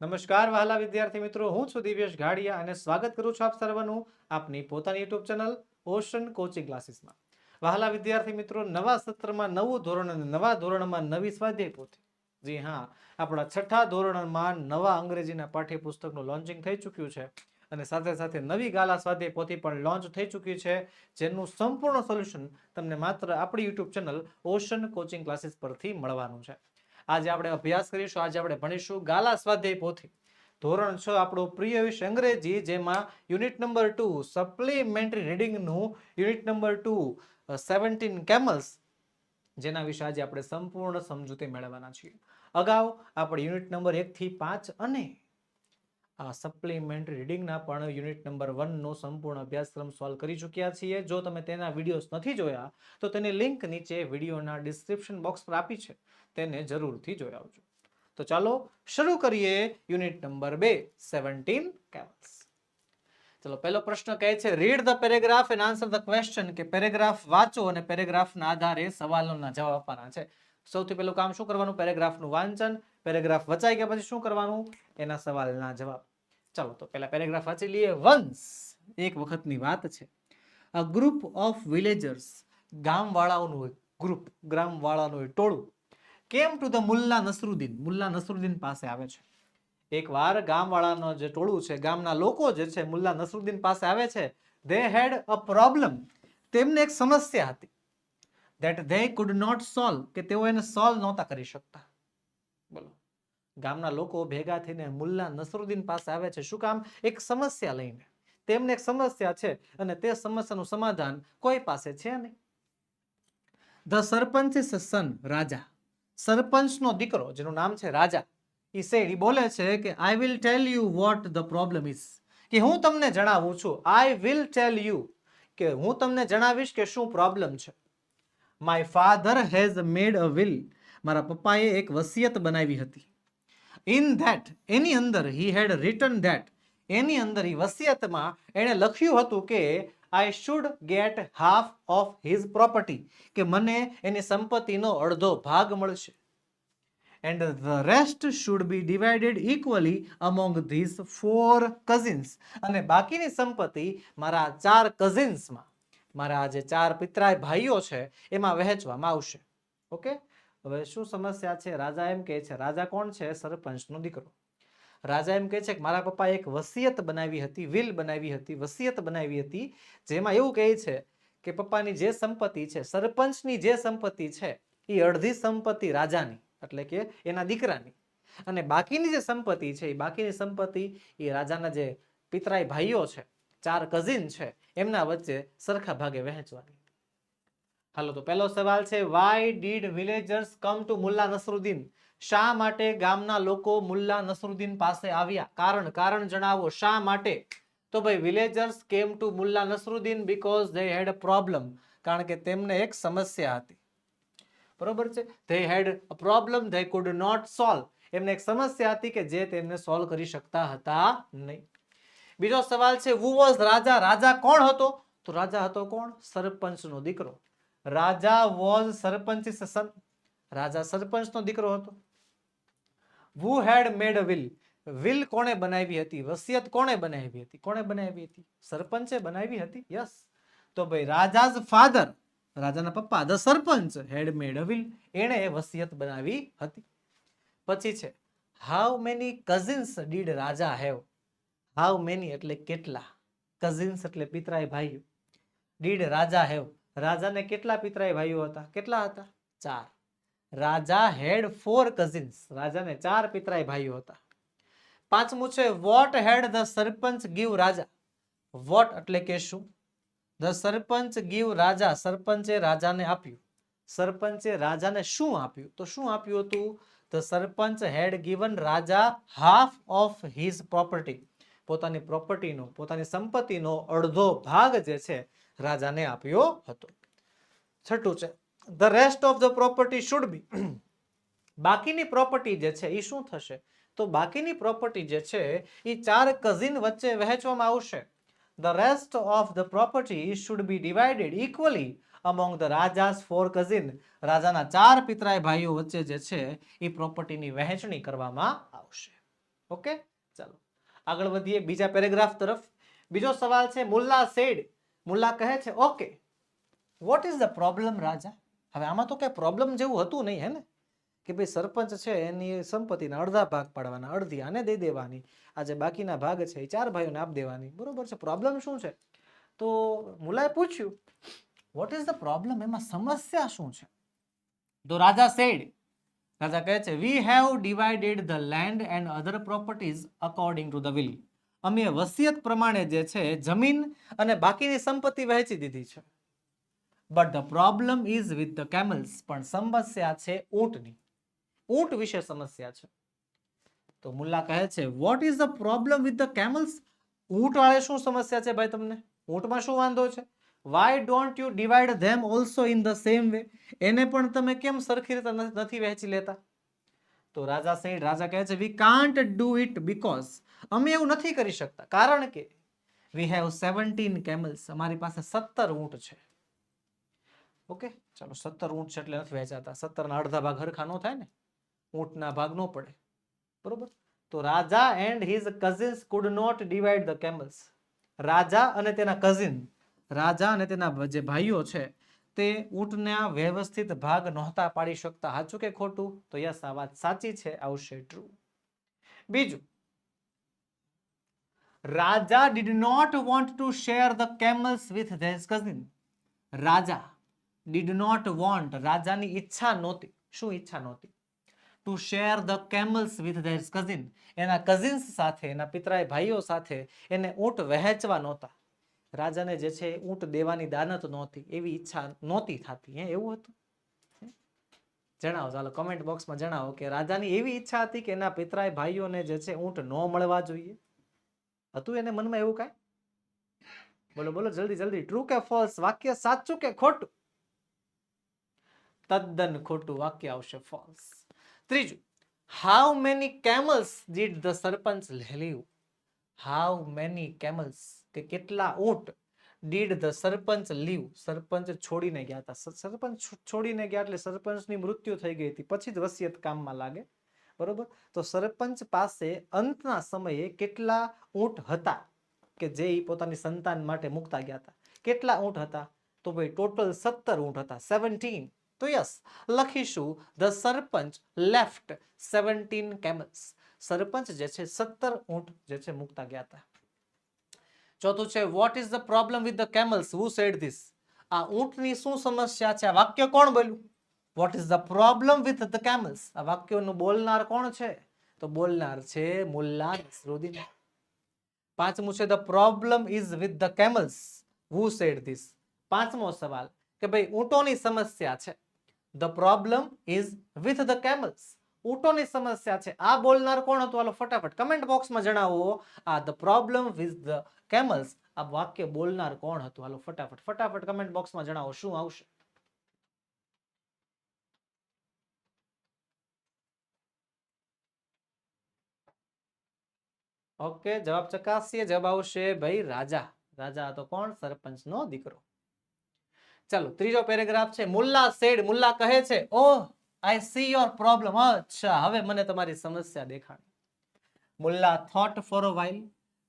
નમસ્કાર વહાલા વિદ્યાર્થી મિત્રો, હું છું દિવ્યેશ ઘાડિયા અને સ્વાગત કરું છું આપ સર્વનું આપની પોતાની યુટ્યુબ ચેનલ ઓશન કોચિંગ ક્લાસીસમાં વહાલા વિદ્યાર્થી મિત્રો, નવા સત્રમાં નવું ધોરણ અને નવા ધોરણમાં નવી સ્વાધ્યાય પોથી. જી હા, આપણા છઠ્ઠા ધોરણમાં નવા અંગ્રેજીના પાઠ્યપુસ્તકનું લોન્ચિંગ થઈ ચૂક્યું છે અને સાથે સાથે નવી ગાલા સ્વાધ્યાય પોથી પણ લોન્ચ થઈ ચૂકી છે, જેનું સંપૂર્ણ સોલ્યુશન તમને માત્ર આપણી YouTube channel Ocean coaching classes પરથી મળવાનું છે. આજે આપણે અભ્યાસ કરીશું, આજે આપણે ભણીશું ગાલા સ્વાધ્યાય પોથી. ધોરણ છ, આપણો પ્રિય વિષય અંગ્રેજી, જેમાં unit number two supplementary રીડિંગનું unit number two seventeen camels જેના વિશે આજે આપણે સંપૂર્ણ સમજૂતી મેળવવાના છીએ. અગાઉ આપણે યુનિટ નંબર એકથી પાંચ અને આ સપ્લિમેન્ટ રીડિંગના પણ યુનિટ નંબર વનનો સંપૂર્ણ અભ્યાસક્રમ સોલ્વ કરી ચૂક્યા છીએ. જો તમે તેના વિડીયોઝ નથી જોયા, તો તેની લિંક નીચે વિડીયોના ડિસ્ક્રિપ્શન બોક્સ પર આપી છે. તેને જરૂરથી જોઈ આવજો તો ચાલો શરૂ કરીએ યુનિટ નંબર બે સેવન્ટીન કેવલ્સ ચલો, પહેલો પ્રશ્ન કહે છે read the paragraph and answer the question કે પેરેગ્રાફ વાંચો અને પેરેગ્રાફના આધારે સવાલોના જવાબ આપવાના છે. સૌથી પહેલું કામ શું કરવાનું? પેરેગ્રાફનું વાંચન. પેરેગ્રાફ વચાઈ ગયા પછી શું કરવાનું? એના સવાલના જવાબ. ચાલો તો પહેલા પેરેગ્રાફ વાંચી લઈએ. વન્સ એક વખતની વાત છે. અ ગ્રુપ ઓફ વિલેજર્સ ગામવાળાઓનું ગ્રુપ ગ્રામવાળાનું એક ટોળું. Came to the Mulla Nasruddin? Mulla Nasruddin પાસે આવે છે. એકવાર ગામવાળાનો જે ટોળું છે, ગામના લોકો જે છે, મુલ્લા નસરુદ્દીન પાસે આવે છે ધે હેડ અ પ્રોબ્લેમ તેમને એક સમસ્યા હતી that they could not solve કે તેઓ એને સોલ્વ નહોતા કરી શકતા. ગામના લોકો ભેગા થઈને મુલ્લા નસરુદ્દીન પાસે આવે છે. શું કામ? એક સમસ્યા લઈને. તેમને એક સમસ્યા છે અને તે સમસ્યાનું સમાધાન કોઈ પાસે છે નહીં. The sarpanch son, Raja. સરપંચનો દીકરો, જેનું નામ છે રાજા. ઈ સેડ બોલે છે કે I will tell you what the problem is કે હું તમને જણાવું છું. આઈ વિલ ટેલ યુ કે હું તમને જણાવીશ કે શું પ્રોબ્લેમ છે. My father has made a will મારા પપ્પાએ એક વસિયત બનાવી હતી. ઇન ધેટ એની અંદર હી હેડ રિટન ધેટ એની અંદર એ વસિયતમાં એણે લખ્યું હતું કે I should get half of his property કે મને એની સંપત્તિનો અડધો ભાગ મળશે. And the rest should be divided equally among these four cousins અને બાકીની સંપત્તિ મારા ચાર કઝિન્સમાં મારા જે ચાર પિતરાય ભાઈઓ છે, એમાં વહેંચવામાં આવશે. ઓકે હવે શું સમસ્યા છે? રાજા એમ કહે છે, રાજા કોણ છે? સરપંચનો દીકરો. રાજા એમ કહે છે કે, મારા પપ્પાએ એક વસિયત બનાવી હતી, વિલ બનાવી હતી, વસિયત બનાવી હતી, જેમાં એવું કહે છે કે, પપ્પાની જે સંપત્તિ છે, સરપંચની જે સંપત્તિ છે, એ અડધી સંપત્તિ રાજાની, એટલે કે એના દીકરાની. અને બાકીની જે સંપત્તિ છે, એ બાકીની સંપત્તિ એ રાજાના જે પિતરાય ભાઈઓ છે, ચાર કઝિન છે, એમના વચ્ચે સરખા ભાગે વહેંચવાની. હાલો, તો પહેલો સવાલ છે why did villagers come to Mulla Nasruddin શા માટે ગામના લોકો મુલ્લા નસરુદ્દીન પાસે આવ્યા? કારણ કારણ જણાવો, શા માટે? તો ભાઈ villagers came to Mulla Nasruddin because they had problem કારણ કે તેમને એક સમસ્યા હતી. બરોબર છે? They had problem they could not solve એમને એક સમસ્યા હતી કે જે તેમને સોલ્વ કરી શકતા હતા નહીં. બીજો સવાલ છે વુ વોઝ રાજા? રાજા કોણ હતો? તો રાજા હતો કોણ? સરપંચનો દીકરો. રાજા વોઝ સરપંચ રાજા સરપંચનો દીકરો હતો. વુ હેડ મેડ અ વિલ વિલ કોણે બનાવી હતી? વસિયત કોણે બનાવી હતી? કોણે બનાવી હતી? સરપંચે બનાવી હતી? યસ તો ભાઈ રાજાઝ ફાધર રાજાના પપ્પા the sarpanch head made a will એણે વસિયત બનાવી હતી. પછી છે how many cousins did Raja have how many એટલે કેટલા? કઝિન્સ એટલે પિતરાય ભાઈઓ. ડીડ રાજા હેવ રાજાને કેટલા પિતરાય ભાઈઓ હતા? કેટલા હતા? ચાર. Raja had four cousins. રાજાને ચાર પિતરાય ભાઈઓ હતા. પાંચમું છે, what had the sarpanch give Raja? What એટલે કે શું? The sarpanch give Raja. સરપંચે રાજાને આપ્યું. સરપંચે રાજાને શું આપ્યું? તો શું આપ્યું હતું? The sarpanch had given Raja half of his property. પોતાની પ્રોપર્ટીનો, પોતાની સંપત્તિનો અડધો ભાગ જે છે રાજાને આપ્યો હતો. છઠ્ઠું છે the rest of the property should be બાકીની પ્રોપર્ટી જે છે એ શું થશે? તો બાકીની પ્રોપર્ટી જે છે એ ચાર કઝિન વચ્ચે વહેંચવામાં આવશે. The rest of the property should be divided equally among the Raja's four cousin રાજાના ચાર પિતરાય ભાઈઓ વચ્ચે જે છે એ પ્રોપર્ટીની વહેંચણી કરવામાં આવશે. ઓકે? ચાલો, આગળ વધીએ બીજા પેરેગ્રાફ તરફ. બીજો સવાલ છે મુલ્લા સેડ મુલ્લા કહે છે, okay what is the problem Raja? હવે આમાં તો કઈ પ્રોબ્લેમ જેવું હતું નહીં હે ને કે ભાઈ સરપંચ છે, એની સંપત્તિના અડધા ભાગ પાડવાના, અડધી આને દઈ દેવાની, આ જે બાકીના ભાગ છે, એ ચાર ભાઈઓને આપ દેવાની. બરોબર છે પ્રોબ્લેમ શું છે? તો મુલાએ પૂછ્યું વોટ ઇઝ ધ પ્રોબ્લેમ એમાં સમસ્યા શું છે? તો રાજા સેડ રાજા કહે છે we have divided the land and other properties according to the will અમે વસિયત પ્રમાણે જે છે, જમીન અને બાકીની સંપત્તિ વહેંચી દીધી છે. But the problem is with the camels પણ સમસ્યા છે ઊંટની. ઊંટ વિશે સમસ્યા છે. તો મુલ્લા કહે છે what is the problem with the camels ઊંટ વાળે શું સમસ્યા છે ભાઈ તમને? ઊંટમાં શું વાંધો છે? Why don't you divide them also in the same way એને પણ તમે કેમ સરખી રીતે નથી વહેંચી લેતા? તો રાજા સેઠ રાજા કહે છે we can't do it because અમે એવું નથી કરી શકતા. કારણ કે વી હેવ સેવન્ટીન કેમલ્સ અમારી પાસે સત્તર ઊંટ છે. ઓકે ચાલો, સત્તર ઊંટ છે એટલે નથી વહેંચાતા સત્તરના અડધા ભાગ હરખા થાય ને? ઊંટના ભાગ ન પડે. બરોબર? તો Raja and his cousins could not divide the camels Raja અને તેના કઝિન રાજા અને તેના જે ભાઈઓ છે, તે ઊંટના વ્યવસ્થિત ભાગ નહોતા પાડી શકતા. સાચું કે ખોટું? તો યસ, આ વાત સાચી છે. આવશે ટ્રુ બીજું Raja did not want to share the camels with these cousin Raja did not want રાજાની ઈચ્છા નહોતી. શું ઈચ્છા નહોતી? To share the camels with their cousin એના કઝિન્સ સાથે, એના પિતરાય ભાઈઓ સાથે એને ઊંટ વહેંચવા નહોતા. રાજાને જે છે ઊંટ દેવાની દાનત નહોતી, એવી ઈચ્છા નહોતી થતી. હે, એવું હતું? જણાવો, ચાલો કમેન્ટ બોક્સમાં જણાવો કે રાજાની એવી ઈચ્છા હતી કે એના પિતરાય ભાઈઓને જે છે ઊંટ ન મળવા જોઈએ. હતું એને મનમાં એવું કાંઈ? બોલો બોલો, જલ્દી જલ્દી. ટ્રુ કે ફોલ્સ વાક્ય સાચું કે ખોટું? તદ્દન ખોટું વાક્ય આવશે ફોલ્સ ત્રીજું how many camels did the sarpanch leave how many camels કે કેટલા ઊંટ did the sarpanch leave sarpanch છોડીને ગયા હતા. સરપંચ છોડીને ગયા એટલે સરપંચની મૃત્યુ થઈ ગઈ હતી. પછી જ વસિયત કામમાં લાગે. બરોબર? તો સરપંચ પાસે અંતના સમયે કેટલા ઊંટ હતા? કે જે પોતાની સંતાન માટે મૂકતા ગયા હતા? કેટલા ઊંટ હતા? તો ભાઈ ટોટલ સત્તર ઊંટ હતા. સેવન્ટીન તો યસ, લખીશું. The sarpanch left seventeen camels sarpanch જે છે, સત્તર ઊંટ જે છે, મૂકતા ગયા હતા. ચોથું છે what is the problem with the camels who said this આ ઊંટની શું સમસ્યા છે? આ વાક્ય કોણ બોલ્યું? What is the problem with the camels આ વાક્યનું બોલનાર કોણ છે? તો બોલનાર છે મુલ્લા નસરુદ્દીન. પાંચમું છે the problem is with the camels who said this પાંચમો સવાલ, કે ભાઈ ઊંટોની સમસ્યા છે. The problem is with the camels ઊંટોની સમસ્યા છે. આ બોલનાર કોણ હતું? હાલો ફટાફટ કમેન્ટ બોક્સમાં જણાવો. આ the problem with the camels આ વાક્ય બોલનાર કોણ હતું? હાલો ફટાફટ ફટાફટ કમેન્ટ બોક્સમાં જણાવો, શું આવશે? ઓકે, જવાબ ચકાસીએ. જવાબ આવશે ભાઈ રાજા. રાજા તો કોણ? સરપંચનો દીકરો. ચાલો, ત્રીજો પેરેગ્રાફ છે. મુલ્લા સેડ મુલ્લા કહે છે, oh I see your problem અચ્છા, હવે મને તમારી સમસ્યા દેખાણી Mulla thought for a while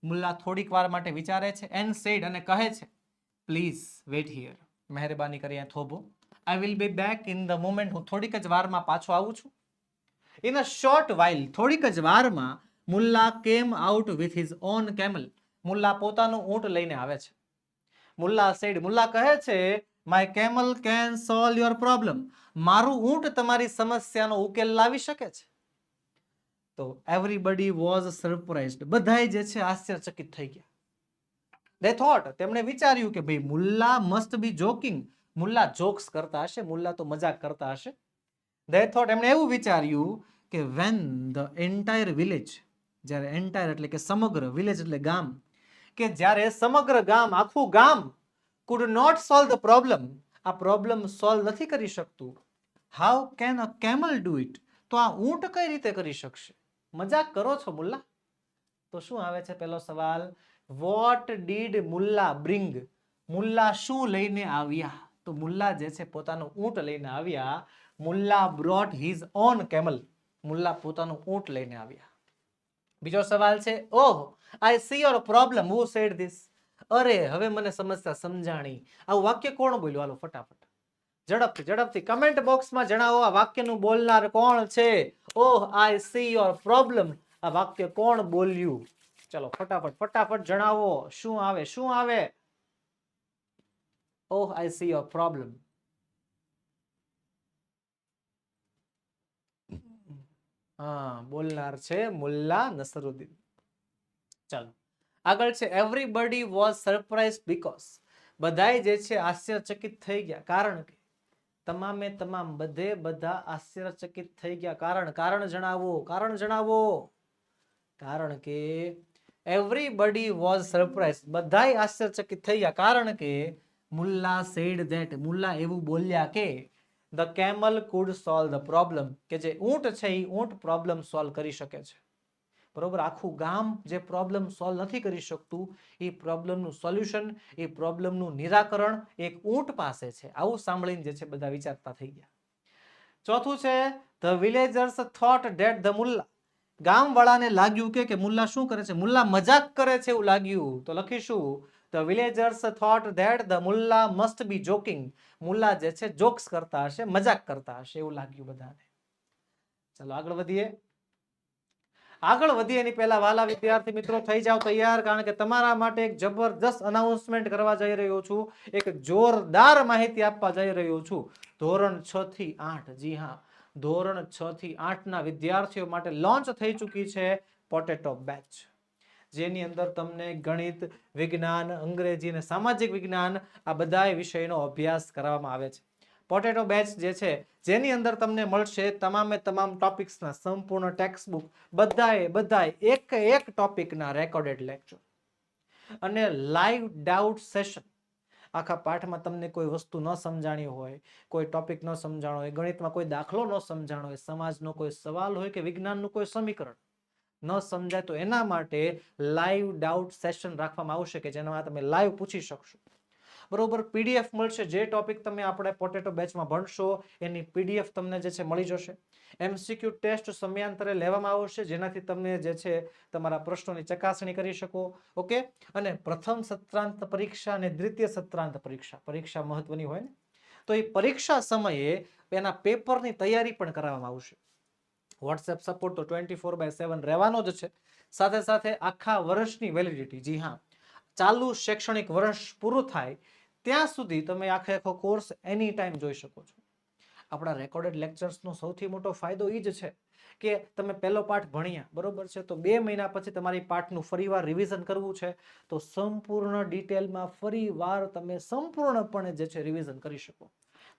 Mulla થોડીક વાર માટે વિચારે છે એન્ડ સેડ અને કહે છે પ્લીઝ વેટ હિયર મહેરબાની કરી થોભો. I will be back in the moment હું થોડીક જ વારમાં પાછો આવું છું. ઇન અ શોર્ટ વાઇલ થોડીક જ વારમાં Mulla came out with his own camel Mulla પોતાનું ઊંટ લઈને આવે છે. મુલ્લા સેડ મુલ્લા કહે છે my camel can solve your problem મારું ઊંટ તમારી સમસ્યાનો ઉકેલ લાવી શકે છે. તો એવરીબડી વોઝ સરપ્રાઇઝડ બધાય જે છે આશ્ચર્યચકિત થઈ ગયા. દે થોટ તેમણે વિચાર્યું કે ભાઈ, Mulla must be joking Mulla jokes કરતા હશે, મુલ્લા તો મજાક કરતા હશે. દે થોટ એમણે એવું વિચાર્યું કે વેન ધ એન્ટાયર વિલેજ જ્યારે એન્ટાયર એટલે કે સમગ્ર વિલેજ એટલે ગામ, કે જ્યારે સમગ્ર ગામ, આખું ગામ could not solve the problem આ પ્રોબ્લેમ સોલ્વ નથી કરી શકતું. How can a camel do it તો આ ઊંટ કઈ રીતે કરી શકશે? મજાક કરો છો મુલ્લા? તો શું આવે છે પેલો સવાલ? What did Mulla bring Mulla શું લઈને આવ્યા? તો મુલ્લા જે છે પોતાનું ઊંટ લઈને આવ્યા. Mulla brought his own camel Mulla પોતાનું ઊંટ લઈને આવ્યા. બીજો સવાલ છે, ઓહ I see your problem who said this અરે, હવે મને સમસ્યા સમજાણી. આવું વાક્ય કોણ બોલ્યું? હાલો, ફટાફટ. ઝડપથી ઝડપથી. કમેન્ટ બોક્સમાં જણાવો આ વાક્યનું બોલનાર કોણ છે? Oh I see your problem આ વાક્ય કોણ બોલ્યું? ચલો, ફટાફટ ફટાફટ જણાવો. શું આવે શું આવે? Oh I see your problem હા, બોલનાર છે મુલ્લા નસરુદ્દીન. ચાલો, આગળ છે એવરીબડી વોઝ સરપ્રાઇઝ બીકોઝ બધાય જે છે આશ્ચર્યચકિત થઈ ગયા, કારણ કે તમામે તમામ બધે બધા આશ્ચર્યચકિત થઈ ગયા. કારણ કારણ જણાવો કારણ જણાવો. કારણ કે એવરીબડી વોઝ સરપ્રાઇઝ બધાય આશ્ચર્યચકિત થઈ ગયા, કારણ કે મુલ્લા સેડ ધેટ મુલ્લા એવું બોલ્યા કે the camel could solve the problem કે જે ઊંટ છે એ ઊંટ પ્રોબ્લેમ સોલ્વ કરી શકે છે. બરોબર? આખું ગામ જે પ્રોબ્લેમ સોલ્વ નથી કરી શકતું એ પ્રોબ્લેમનું સોલ્યુશન એ પ્રોબ્લેમનું નિરાકરણ એક ઊંટ પાસે છે. આવું સાંભળીને જે છે બધા વિચારતા થઈ ગયા. ચોથું છે the villagers thought that the Mulla ગામવાળાને લાગ્યું કે કે મુલ્લા શું કરે છે? મુલ્લા મજાક કરે છે એવું લાગ્યું. તો લખીશું. The villagers thought that the Mulla must be joking Mulla જે છે જોક્સ કરતા હશે, મજાક કરતા હશે, એવું લાગ્યું બધાને. ચલો આગળ વધીએ. આગળ વધીએ, એની પહેલા વાલા વિદ્યાર્થી મિત્રો, થઈ જાવ તૈયાર, કારણ કે તમારા માટે એક જબરદસ્ત અનાઉન્સમેન્ટ કરવા જઈ રહ્યો છું. એક જોરદાર માહિતી આપવા જઈ રહ્યો છું. ધોરણ છ થી આઠ, જી હા. ધોરણ છ થી આઠના વિદ્યાર્થીઓ માટે લોન્ચ થઈ ચૂકી છે પોટેટો બેચ જેની અંદર તમને ગણિત, વિજ્ઞાન, અંગ્રેજી અને સામાજિક વિજ્ઞાન આ બધા વિષયનો અભ્યાસ કરવામાં આવે છે. પોટેટો બેચ જે છે, જેની અંદર તમને મળશે તમામે તમામ ટોપિક્સના સંપૂર્ણ ટેક્સ્ટ બુક બધાએ બધાએ એક એક ટોપિકના રેકોર્ડેડ લેક્ચર અને લાઈવ ડાઉટ સેશન આખા પાઠમાં તમને કોઈ વસ્તુ ન સમજાણી હોય, કોઈ ટોપિક ન સમજાણો હોય, ગણિતમાં કોઈ દાખલો ન સમજાણો હોય, સમાજનો કોઈ સવાલ હોય કે વિજ્ઞાનનું કોઈ સમીકરણ. ન સમજાય તો એના માટે લાઈવ ડાઉટ સેશન રાખવામાં આવશે કે જેમાં તમે લાઈવ પૂછી શકશો. બરોબર પીડીએફ મળશે. જે ટોપિક તમે આપણે પોટેટો બેચમાં ભણશો, એની પીડીએફ તમને જે છે મળી જશે. એમસીક્યુ ટેસ્ટ સમયાંતરે લેવામાં આવશે, જેનાથી તમને જે છે તમારા પ્રશ્નોની ચકાસણી કરી શકો. ઓકે? અને પ્રથમ સત્રાંત પરીક્ષા અને દ્વિતીય સત્રાંત પરીક્ષા. પરીક્ષા મહત્વની હોય ને? તો એ પરીક્ષા સમયે એના પેપરની તૈયારી પણ કરાવવામાં આવશે. વોટ્સએપ સપોર્ટ તો ટ્વેન્ટી ફોર બાય સેવન રહેવાનો જ છે. સાથે સાથે આખા વર્ષની વેલિડિટી જી હા, ચાલુ શૈક્ષણિક વર્ષ પૂરું થાય ત્યાં સુધી તમે આખે આખો કોર્સ એની ટાઈમ જોઈ શકો છો. આપણા રેકોર્ડેડ લેક્ચર્સનો સૌથી મોટો ફાયદો એ જ છે કે તમે પહેલો પાઠ ભણ્યા, બરોબર છે? તો બે મહિના પછી તમારી પાઠનું ફરીવાર રિવિઝન કરવું છે. તો સંપૂર્ણ ડિટેલમાં ફરીવાર તમે સંપૂર્ણપણે જે છે રિવિઝન કરી શકો.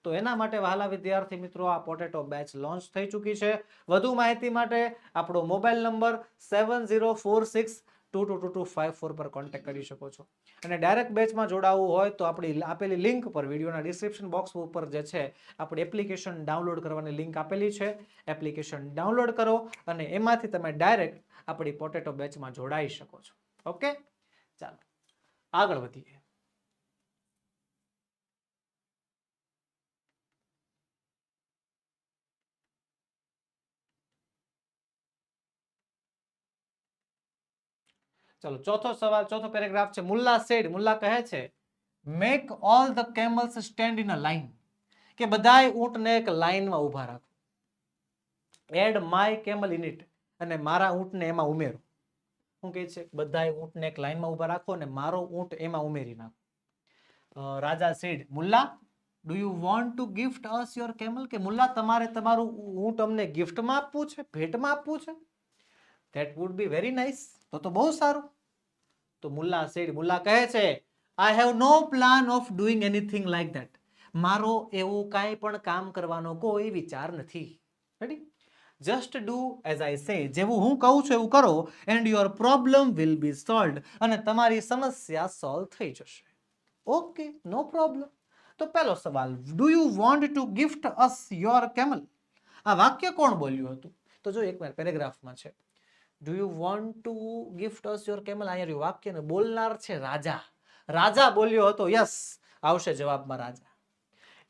તો એના માટે વહાલા વિદ્યાર્થી મિત્રો આ પોટેટો બેચ લોન્ચ થઈ ચૂકી છે. વધુ માહિતી માટે આપણો mobile number seven zero four six two two two two five four પર કોન્ટેક્ટ કરી શકો છો. અને ડાયરેક્ટ બેચમાં જોડાવવું હોય તો આપણી આપેલી લિંક પર વિડીયોના ડિસ્ક્રિપ્શન બોક્સ ઉપર જે છે, આપણી એપ્લિકેશન ડાઉનલોડ કરવાની લિંક આપેલી છે. એપ્લિકેશન ડાઉનલોડ કરો અને એમાંથી તમે ડાયરેક્ટ આપણી પોટેટો બેચમાં જોડાઈ શકો છો. ઓકે? ચાલો. આગળ વધીએ. ચલો, ચોથો સવાલ, ચોથો પેરેગ્રાફ છે. મુલ્લા સેડ મુલ્લા કહે છે make all the camels stand in a line કે બધાય ઊંટને એક લાઈનમાં ઊભા રાખો. Add my camel in it અને મારા ઊંટને એમાં ઉમેરો. શું કહે છે? બધાય ઊંટને એક લાઈનમાં ઊભા રાખો અને મારો ઊંટ એમાં ઉમેરી નાખો. Raja said Mulla do you want to gift us your camel કે મુલ્લા, તમારે તમારું ઊંટ અમને ગિફ્ટમાં આપવું છે, ભેટમાં આપવું છે? That would be very nice તો તો બહુ સારું. તો મુલ્લા સેડ મુલ્લા કહે છે I have no plan of doing anything like that મારો એવું કાંઈ પણ કામ કરવાનો કોઈ વિચાર નથી. Ready just do as I say જેવું હું કહું છું એવું કરો and your problem will be solve અને તમારી સમસ્યા સોલ્વ થઈ જશે. ઓકે નો પ્રોબ્લેમ તો પહેલો સવાલ do you want to gift us your camel આ વાક્ય કોણ બોલ્યું હતું? તો જો એક વાર પેરેગ્રાફમાં છે. Do you want to gift us your camel અહીંયા વાક્ય ને બોલનાર છે રાજા. રાજા બોલ્યો હતો યસ આવશે જવાબમાં રાજા.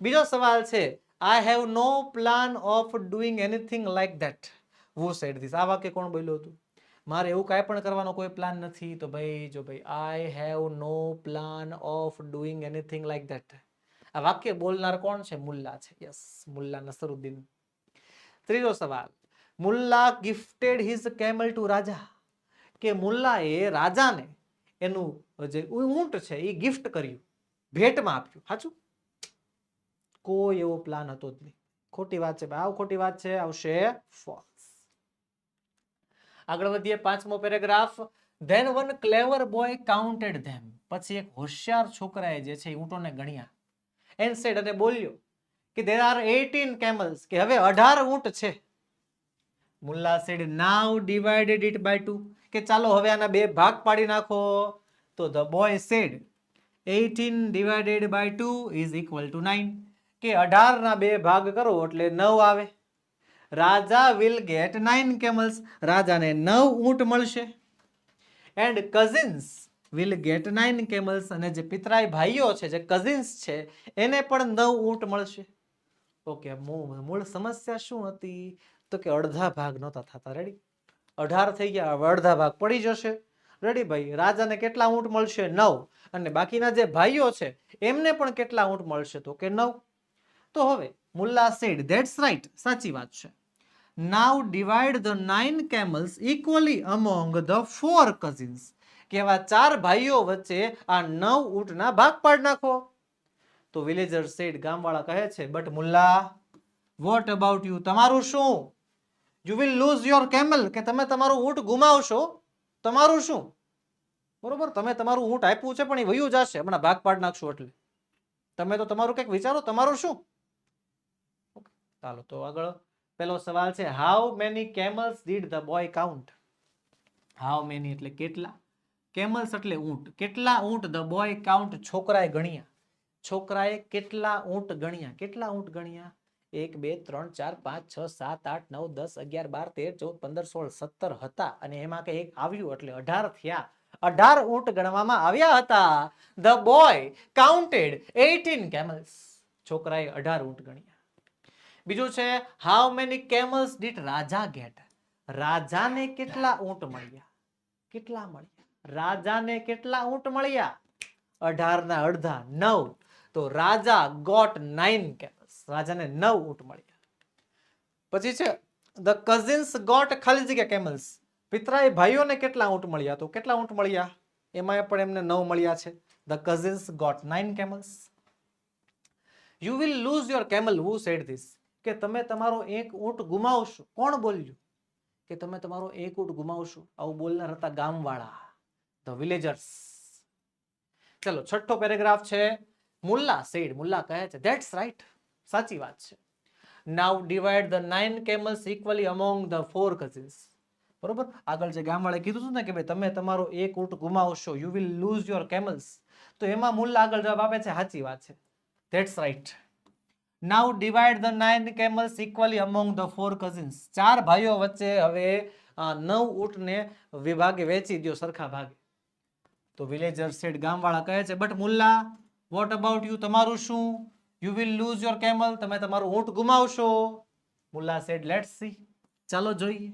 બીજો સવાલ છે I have no plan of doing anything like that who said this આ વાક્ય કોણ બોલ્યું હતું? મારે એવું કાંઈ પણ કરવાનો કોઈ પ્લાન નથી, તો ભાઈ, જો ભાઈ I have no plan of doing anything like that આ વાક્ય બોલનાર કોણ છે? મુલ્લા છે. Yes Mulla Nasruddin. ત્રીજો સવાલ Mulla gifted his camel to Raja. કે મુલ્લાએ રાજાને એનું જે ઊંટ છે એ ગિફ્ટ કર્યું, ભેટમાં આપ્યું. સાચું કોઈ એવો પ્લાન હતો જ નહીં. ખોટી વાત છે ભાઈ, આવ ખોટી વાત છે, આવશે ફોલ્સ આગળ વધીએ પાંચમો paragraph then one clever boy counted them પછી એક હોશિયાર છોકરાએ જે છે ઊંટોને ગણ્યા. એન્ડ સેડ અને બોલ્યો કે દેર આર 18 કેમલ્સ કે હવે 18 ઊંટ છે. Mulla said now divided it by two કે ચાલો હવે આના બે ભાગ પાડી નાખો. તો the boy said 18 divided by two is equal to nine કે અઢારના બે ભાગ કરો એટલે નવ આવે. Raja will get nine camels રાજાને નવ ઊંટ મળશે. And cousins will get nine camels અને જે પિતરાઈ ભાઈઓ છે, જે કઝિન્સ છે, એને પણ નવ ઊંટ મળશે. ઓકે મૂળ સમસ્યા શું હતી? તો કે અડધા ભાગ નહોતા થતા. રેડી અઢાર થઈ ગયા. હવે અડધા ભાગ પડી જશે. રેડી ભાઈ? રાજાને કેટલા ઊંટ મળશે? નવ. અને બાકીના જે ભાઈઓ છે, એમને પણ કેટલા ઊંટ મળશે તો કે નવ? તો હવે, મુલ્લા સેડ ધેટ્સ રાઈટ સાચી વાત છે. Now divide the nine camels equally among the four cousins કેવા ચાર ભાઈઓ વચ્ચે આ નવ ઊંટના ભાગ પાડ નાખો. તો વિલેજર સેડ ગામવાળા કહે છે but Mulla what about you તમારું શું? You will lose your camel કે તમે તમારું ઊંટ ગુમાવશો, તમારું શું? બરોબર? તમે તમારું ઊંટ આપ્યું છે, પણ એ વયું જશે. હમણાં ભાગ પાડ નાખશો એટલે. તમે તો તમારું કંઈક વિચારો, તમારું શું? ચાલો, તો આગળ પેલો સવાલ છે how many camels did the boy count how many એટલે કેટલા? કેમલ્સ એટલે ઊંટ. કેટલા ઊંટ ધ બોય કાઉન્ટ છોકરાએ ગણ્યા. છોકરાએ કેટલા ઊંટ ગણ્યા? કેટલા ઊંટ ગણ્યા? એક, બે, ત્રણ, ચાર, પાંચ, છ, સાત, આઠ, નવ, દસ, અગિયાર, બાર, તેર, ચૌદ, પંદર, સોળ, સત્તર હતા અને એમાં કે એક આવ્યું એટલે અઢાર થયા. અઢાર ઊંટ ગણવામાં આવ્યા હતા. The boy counted eighteen camels છોકરાએ અઢાર ઊંટ ગણ્યા. બીજું છે how many camels did Raja get રાજાને કેટલા ઊંટ મળ્યા? કેટલા મળ્યા? રાજાને કેટલા ઊંટ મળ્યા? અઢાર ના અડધા, નવ. તો રાજા ગોટ નાઇન કેમલ્સ રાજાને નવ ઊંટ મળ્યા. પછી છે ધ કઝિન્સ ગોટ ખાલી જગ્યા કેમલ્સ પિતરાએ ભાઈઓને કેટલા ઊંટ મળ્યા તો કેટલા ઊંટ મળ્યા? એમાં પણ એમને નવ મળ્યા છે. The cousins got nine camels you will lose your camel who said this કે તમે તમારો એક ઊંટ ગુમાવશો. કોણ બોલ્યું? કે તમે તમારો એક ઊંટ ગુમાવશો. આવું બોલનાર હતા ગામવાળા. ધ વિલેજર્સ ચલો, છઠ્ઠો પેરેગ્રાફ છે, મુલ્લા સેડ મુલ્લા કહે છે ધેટ્સ રાઈટ સાચી વાત છે. Now divide the nine camels equally among the four cousins બરોબર? આગળ જે ગામવાળે કીધું હતું ને કે ભાઈ, તમે તમારો એક ઊંટ ગુમાવશો you will lose your camels તો એમાં મુલ્લા આગળ જવાબ આપે છે, સાચી વાત છે. That's right now divide the nine camels equally among the four cousins ચાર ભાઈઓ વચ્ચે હવે નવ ઊંટને વિભાગે વેચી દો સરખા ભાગે. તો વિલેજર સેડ ગામવાળા કહે છે but Mulla what about you તમારું શું? You will lose your camel તમે તમારું ઊંટ ગુમાવશો. મુલ્લા સેડ લેટ્સ સી ચાલો જોઈએ.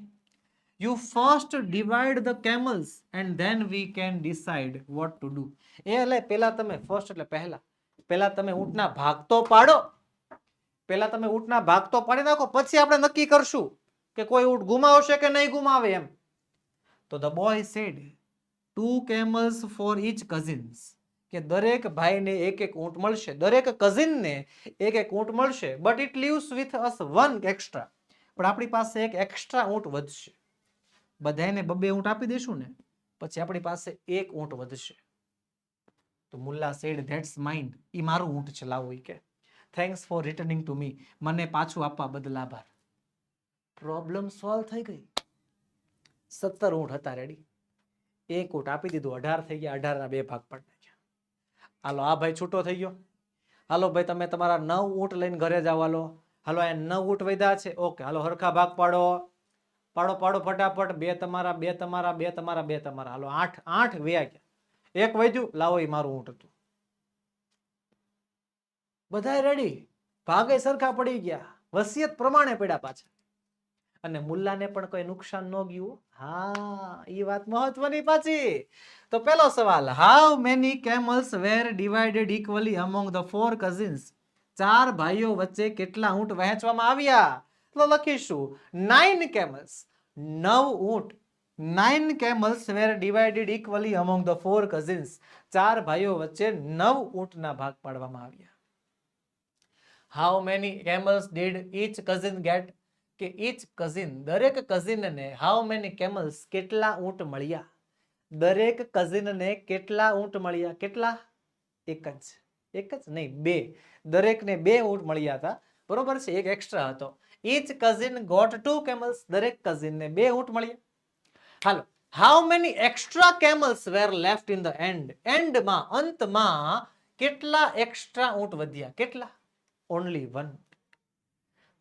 You first divide the camels and then we can decide what to do એ એટલે પહેલા તમે ફર્સ્ટ એટલે પહેલા. પહેલા તમે ઊંટના ભાગ તો પાડો. પહેલા તમે ઊંટના ભાગ તો પાડી નાખો. પછી આપણે નક્કી કરશું કે કોઈ ઊંટ ગુમાવશે કે નહીં ગુમાવે એમ. તો the boy said two camels for each cousins કે દરેક ભાઈને એક એક ઊંટ મળશે. દરેક કઝિનને એક એક ઊંટ મળશે. But it leaves with us one extra પણ આપણી પાસે એક એક્સ્ટ્રા ઊંટ વધશે. બધાને બબે ઊંટ આપી દઈશું ને, પછી આપણી પાસે એક ઊંટ વધશે. તો મુલ્લા સેડ ધેટ્સ માઇન્ડ ઈ મારું ઊંટ છે, લાવો કે. Thanks for returning to me મને પાછું આપવા બદલ આભાર. પ્રોબ્લેમ સોલ્વ થઈ ગઈ. સત્તર ઊંટ હતા રેડી એક ઊંટ આપી દીધું. અઢાર થઈ ગયા. અઢારના બે ભાગ પડી હાલો, આ ભાઈ છૂટો થઈ ગયો. હાલો ભાઈ, તમે તમારા નવ ઊંટ લઈને ઘરે જાઓ, હાલો. હાલો, આ નવ ઊંટ વધ્યા છે. ઓકે, હાલો, હરખા ભાગ પાડો. પાડો પાડો, ફટાફટ. બે તમારા બે તમારા બે તમારા બે તમારા. હાલો, આઠ આઠ વ્યા ગયા. એક વધ્યું, લાવો એ મારું ઊંટ હતું. બધાય રેડી ભાગે સરખા પડી ગયા. વસિયત પ્રમાણે પડ્યા પાછા. અને મુલ્લાને પણ કોઈ નુકસાન ન ગયું. હા, એ વાત મહત્વની પાછી. તો પેલો સવાલ how many camels were divided equally among the four cousins ચાર ભાઈઓ વચ્ચે કેટલા ઊંટ વહેંચવામાં આવ્યા? તો લખીશું નાઇન કેમલ્સ નવ ઊંટ. Nine camels were divided equally among the four cousins ચાર ભાઈઓ વચ્ચે નવ ઊંટના ભાગ પાડવામાં આવ્યા. How many camels did each cousin get કે ઈચ કઝિન દરેક કઝિનને હાઉ મેની કેમલ્સ કેટલા ઊંટ મળ્યા? દરેક કઝિનને કેટલા ઊંટ મળ્યા? કેટલા? એક જ. એક જ નહીં, બે. દરેકને બે ઊંટ મળ્યા હતા. બરોબર છે? એક એક્સ્ટ્રા હતો. Each cousin got two camels દરેક કઝિનને બે ઊંટ મળ્યા. હાલો. How many extra camels were left in the end એન્ડમાં અંતમાં કેટલા એક્સ્ટ્રા ઊંટ વધ્યા? કેટલા? ઓનલી વન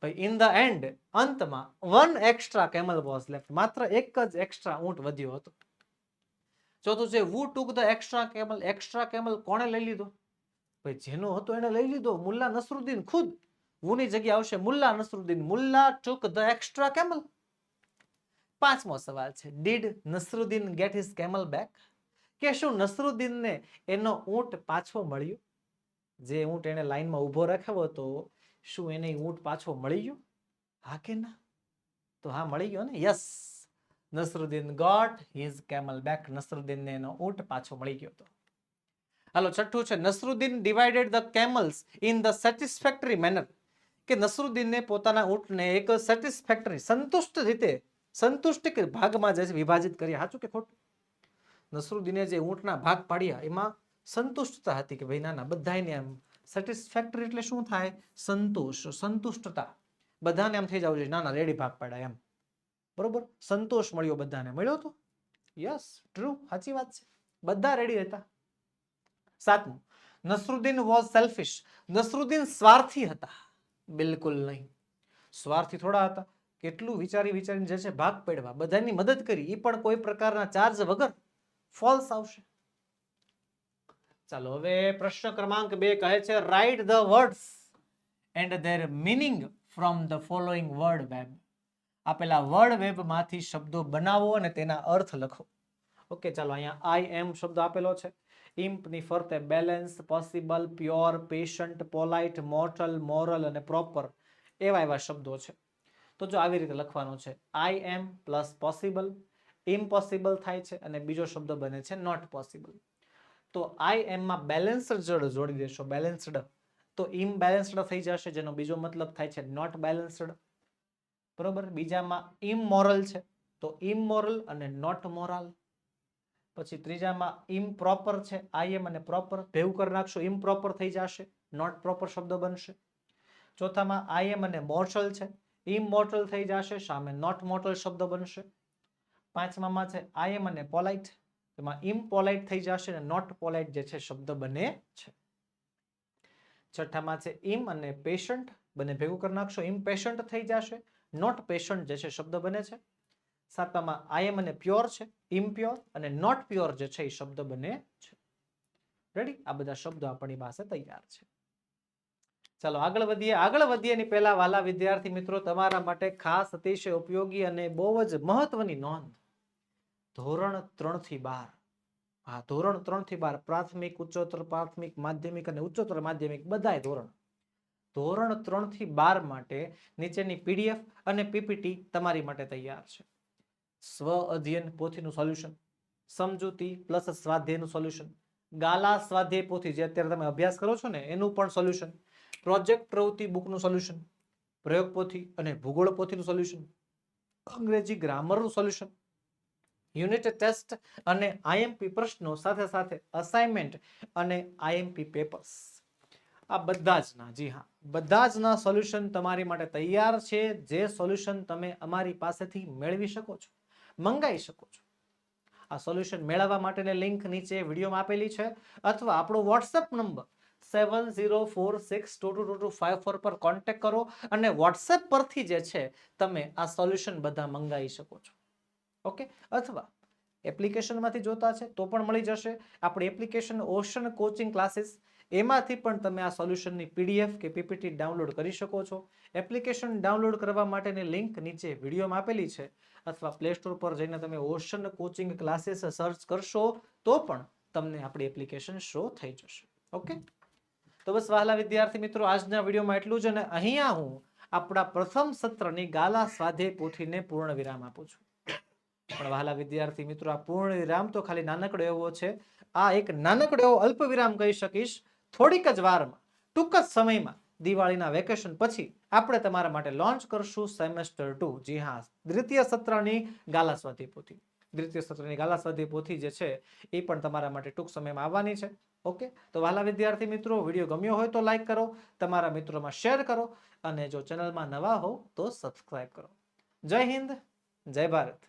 ભાઈ ઇન ધ એન્ડ અંતમાં one extra camel was left માત્ર એક જ એક્સ્ટ્રા ઊંટ વધ્યો હતો. ચોથું છે who took the extra camel extra camel કોણે લઈ લીધો? ભાઈ, જેનો હતો એને લઈ લીધો, મુલ્લા નસરુદ્દીન ખુદ. વુની જગ્યા આવશે Mulla Nasruddin. Mulla took the extra camel પાંચમો સવાલ છે did Nasruddin get his camel back કે શું નસરુદ્દીનને એનો ઊંટ પાછો મળ્યો? જે ઊંટ એને લાઈનમાં ઊભો રાખ્યો હતો શું એને ઊંટ પાછો મળી ગયો? હા કે ના? તો હા, મળી ગયો ને? Yes Nasruddin got his camel back નસરુદ્દીનને એનો ઊંટ પાછો મળી ગયો હતો હાલો, છઠ્ઠું છે, Nasruddin divided the camels in the satisfactory manner કે નસરુદ્દીનને પોતાના ઊંટને એક સેટિસ્ફેક્ટરી સંતુષ્ટ રીતે, સંતુષ્ટ ભાગમાં જે વિભાજિત કર્યા. સાચું કે ખોટું? નસરુદ્દીને જે ઊંટના ભાગ પાડ્યા, એમાં સંતુષ્ટતા હતી કે ભાઈ, ના ના બધાને એમ સેટિસ્ફેક્ટરી એટલે શું થાય? સંતોષ, સંતુષ્ટતા. બધાને એમ થઈ જવું જોઈએ. ના ના રેડી, ભાગ પાડ્યા એમ. બરોબર? સંતોષ મળ્યો બધાને. મળ્યો તો? યસ ટ્રુ સાચી વાત છે. બધા રેડી હતા. સાતમું. નસરુદ્દીન વોઝ સેલ્ફિશ નસરુદ્દીન સ્વાર્થી હતા. બિલકુલ નહીં. સ્વાર્થી થોડા હતા. કેટલું વિચારી વિચારીને જે છે, ભાગ પડવા બધાની મદદ કરી. એ પણ કોઈ પ્રકારના ચાર્જ વગર ફોલ્સ આવશે. ચાલો, હવે પ્રશ્ન ક્રમાંક બે કહે છે write the words and their meaning from the following word web આપેલા વર્ડ વેબમાંથી શબ્દો બનાવો અને તેના અર્થ લખો. ઓકે ચાલો, અહીંયા આઈ એમ શબ્દ આપેલો છે. ઇમ્પની ફરતે balance possible pure patient polite mortal moral અને પ્રોપર એવા એવા શબ્દો છે. તો જો આવી રીતે લખવાનું છે I M plus possible impossible થાય છે અને બીજો શબ્દ બને છે નોટ પોસિબલ તો આઈ એમમાં બેલેન્સડ જડ જોડી દેશો બેલેન્સ્ડ તો ઇમ્બેલેન્સ્ડ થઈ જશે, જેનો બીજો મતલબ થાય છે નોટ બેલેન્સ્ડ બરોબર? બીજામાં ઇમમોરલ છે. તો ઇમમોરલ અને નોટ મોરલ પછી ત્રીજામાં ઇમ્પ્રોપર છે. આઈએમ અને પ્રોપર ભેગું કરી નાખશો ઇમ્પ્રોપર થઈ જશે. નોટ પ્રોપર શબ્દ બનશે. ચોથામાં આઈએમ અને મોર્ટલ છે. ઇમમોર્ટલ થઈ જશે, સામે નોટ મોર્ટલ શબ્દ બનશે. પાંચમામાં છે આઈએમ અને પોલાઇટ એમાં ઇમ્પોલાઇટ થઈ જશે અને નોટ પોલાઇટ જે છે, શબ્દ બને છે. છઠ્ઠામાં છે ઇમ અને પેશન્ટ બંને ભેગું કરી નાખશો ઇમ્પેશન્ટ થઈ જશે નોટ પેશન્ટ જે છે, શબ્દ બને છે. સાતમામાં આઈ એમ અને પ્યોર છે ઇમ્પ્યોર અને નોટ પ્યોર જે છે, એ શબ્દ બને છે. રેડી આ બધા શબ્દો આપણી પાસે તૈયાર છે. ચાલો, આગળ વધીએ. આગળ વધીએ એની પહેલા વાલા વિદ્યાર્થી મિત્રો, તમારા માટે ખાસ અતિશય ઉપયોગી અને બહુ જ મહત્વની નોંધ. ધોરણ ત્રણથી બાર. હા, ધોરણ ત્રણથી બાર, પ્રાથમિક, ઉચ્ચતર, પ્રાથમિક, માધ્યમિક અને ઉચ્ચતર માધ્યમિક બધાય ધોરણ. ધોરણ ત્રણથી બાર માટે નીચેની પીડીએફ અને પીપીટી તમારી માટે તૈયાર છે. સ્વ અધ્યયન પોથીનું સોલ્યુશન, સમજૂતી પ્લસ સ્વાધ્યાયનું સોલ્યુશન, ગાલા સ્વાધ્યાય પોથી જે અત્યારે તમે અભ્યાસ કરો છો ને, એનું પણ સોલ્યુશન, પ્રોજેક્ટ પ્રવૃત્તિ બુકનું સોલ્યુશન, પ્રયોગ પોથી અને ભૂગોળ પોથીનું સોલ્યુશન, અંગ્રેજી ગ્રામરનું સોલ્યુશન યુનિટ ટેસ્ટ અને આઈએમપી પ્રશ્નો સાથે સાથે અસાઇનમેન્ટ અને આઈએમપી પેપર્સ આ બધા જ ના જી હા બધા જ ના સોલ્યુશન તમારી માટે તૈયાર છે, જે સોલ્યુશન તમે અમારી પાસેથી મેળવી શકો છો, મંગાવી શકો છો. આ સોલ્યુશન મેળવવા માટેની લિંક નીચે વિડીયોમાં આપેલી છે, અથવા આપણો WhatsApp number seven zero four six two two two two five four પર કોન્ટેક્ટ કરો અને વોટ્સએપ પરથી જે છે, તમે આ સોલ્યુશન બધા મંગાવી શકો છો. ઓકે? અથવા એપ્લિકેશનમાંથી જોતા છે તો પણ મળી જશે. આપણી એપ્લિકેશન ઓશન કોચિંગ ક્લાસીસ, એમાંથી પણ તમે આ સોલ્યુશનની પીડીએફ કે પીપીટી ડાઉનલોડ કરી શકો છો. એપ્લિકેશન ડાઉનલોડ કરવા માટેની લિંક નીચે વિડીયોમાં આપેલી છે. અથવા પ્લે સ્ટોર પર જઈને તમે ઓશન કોચિંગ ક્લાસીસ સર્ચ કરશો તો પણ તમને આપણી એપ્લિકેશન શો થઈ જશે. ઓકે? તો બસ વહાલા વિદ્યાર્થી મિત્રો, આજના વિડીયોમાં એટલું જ અને અહીંયા હું આપણા પ્રથમ સત્રની ગાલા સ્વાધ્યાય પોથીને પૂર્ણ વિરામ આપું છું. પણ વહાલા વિદ્યાર્થી મિત્રો, આ પૂર્ણ વિરામ તો ખાલી નાનકડો એવો છે. આ એક નાનકડો એવો અલ્પ વિરામ કહી શકીશ. થોડીક જ વારમાં, ટૂંક જ સમયમાં દિવાળીના વેકેશન પછી આપણે તમારા માટે લોન્ચ કરશું સેમેસ્ટર ટુ. જી હા, દ્વિતીય સત્રની ગાલા સ્વાધ્યાય પોથી. દ્વિતીય સત્રની ગાલા સ્વાધ્યાય પોથી જે છે, એ પણ તમારા માટે ટૂંક સમયમાં આવવાની છે. ઓકે? તો વહાલા વિદ્યાર્થી મિત્રો, વીડિયો ગમ્યો હોય તો લાઈક કરો, તમારા મિત્રોમાં શેર કરો, અને જો ચેનલમાં નવા હો તો સબસ્ક્રાઈબ કરો. જય હિન્દ, જય ભારત.